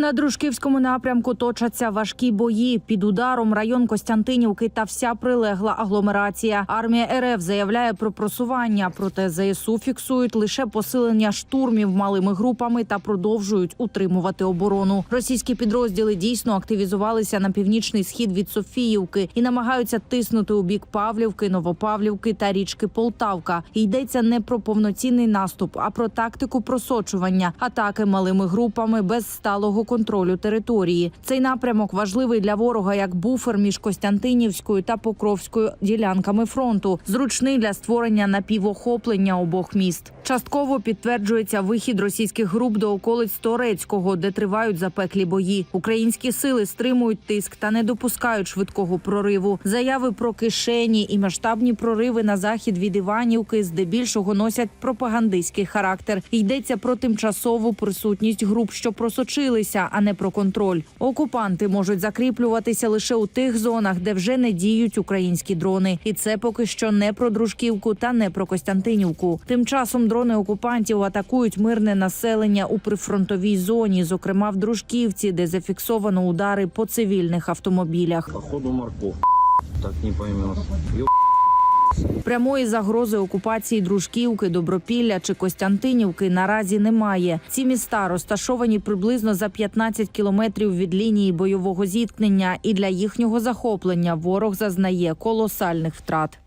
На Дружківському напрямку точаться важкі бої. Під ударом район Костянтинівки та вся прилегла агломерація. Армія РФ заявляє про просування, проте ЗСУ фіксують лише посилення штурмів малими групами та продовжують утримувати оборону. Російські підрозділи дійсно активізувалися на північний схід від Софіївки і намагаються тиснути у бік Павлівки, Новопавлівки та річки Полтавка. Йдеться не про повноцінний наступ, а про тактику просочування, атаки малими групами без сталого контролю території. Цей напрямок важливий для ворога як буфер між Костянтинівською та Покровською ділянками фронту, зручний для створення напівохоплення обох міст. Частково підтверджується вихід російських груп до околиць Торецького, де тривають запеклі бої. Українські сили стримують тиск та не допускають швидкого прориву. Заяви про кишені і масштабні прориви на захід від Іванівки здебільшого носять пропагандистський характер. Йдеться про тимчасову присутність груп, що просочилися, а не про контроль. Окупанти можуть закріплюватися лише у тих зонах, де вже не діють українські дрони, і це поки що не про Дружківку та не про Костянтинівку. Тим часом дрони окупантів атакують мирне населення у прифронтовій зоні, зокрема в Дружківці, де зафіксовано удари по цивільних автомобілях. Походу морковь. Так не поймешь. Прямої загрози окупації Дружківки, Добропілля чи Костянтинівки наразі немає. Ці міста розташовані приблизно за 15 кілометрів від лінії бойового зіткнення, і для їхнього захоплення ворог зазнає колосальних втрат.